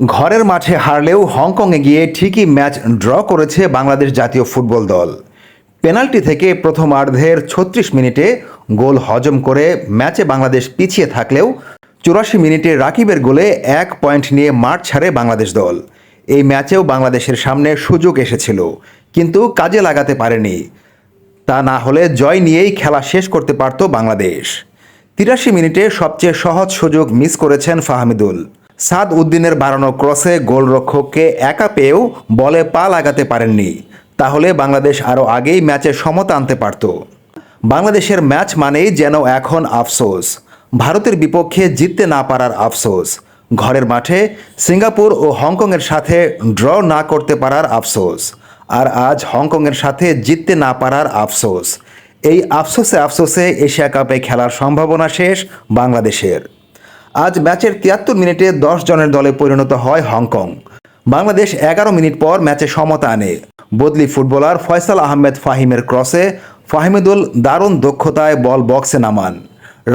ঘরের মাঠে হারলেও হংকংয়ে গিয়ে ঠিকই ম্যাচ ড্র করেছে বাংলাদেশ জাতীয় ফুটবল দল। পেনাল্টি থেকে প্রথমার্ধের ছত্রিশ মিনিটে গোল হজম করে ম্যাচে বাংলাদেশ পিছিয়ে থাকলেও চুরাশি মিনিটে রাকিবের গোলে এক পয়েন্ট নিয়ে মাঠ ছাড়ে বাংলাদেশ দল। এই ম্যাচেও বাংলাদেশের সামনে সুযোগ এসেছিল, কিন্তু কাজে লাগাতে পারেনি। তা না হলে জয় নিয়েই খেলা শেষ করতে পারত বাংলাদেশ। তিরাশি মিনিটে সবচেয়ে সহজ সুযোগ মিস করেছেন ফাহমিদুল। সাদ উদ্দিনের বাড়ানো ক্রসে গোলরক্ষককে একা পেয়েও বলে পা লাগাতে পারেননি। তাহলে বাংলাদেশ আরও আগেই ম্যাচে সমতা আনতে পারত। বাংলাদেশের ম্যাচ মানেই যেন এখন আফসোস। ভারতের বিপক্ষে জিততে না পারার আফসোস। ঘরের মাঠে সিঙ্গাপুর ও হংকংয়ের সাথে ড্র না করতে পারার আফসোস। আর আজ হংকংয়ের সাথে জিততে না পারার আফসোস। এই আফসোসে আফসোসে এশিয়া কাপে খেলার সম্ভাবনা শেষ বাংলাদেশের। আজ ম্যাচের তিয়াত্তর মিনিটে দশ জনের দলে পরিণত হয় হংকং। বাংলাদেশ এগারো মিনিট পর ম্যাচে সমতা আনে। বদলি ফুটবলার ফয়সাল আহমেদ ফাহিমের ক্রসে ফাহিমেদুল দারুণ দক্ষতায় বল বক্সে নামান।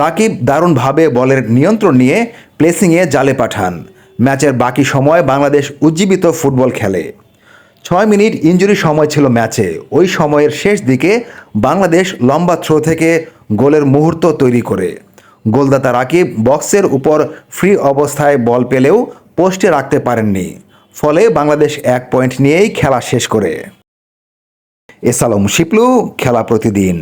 রাকিব দারুণভাবে বলের নিয়ন্ত্রণ নিয়ে প্লেসিংয়ে জালে পাঠান। ম্যাচের বাকি সময় বাংলাদেশ উজ্জীবিত ফুটবল খেলে। ছয় মিনিট ইঞ্জুরি সময় ছিল ম্যাচে। ওই সময়ের শেষ দিকে বাংলাদেশ লম্বা থ্রো থেকে গোলের মুহূর্ত তৈরি করে। গোলদাতা রাকিব বক্সের উপর ফ্রি অবস্থায় বল পেলেও পোস্টে রাখতে পারেননি। ফলে বাংলাদেশ এক পয়েন্ট নিয়েই খেলা শেষ করে। এসালম শিপলু, খেলা প্রতিদিন।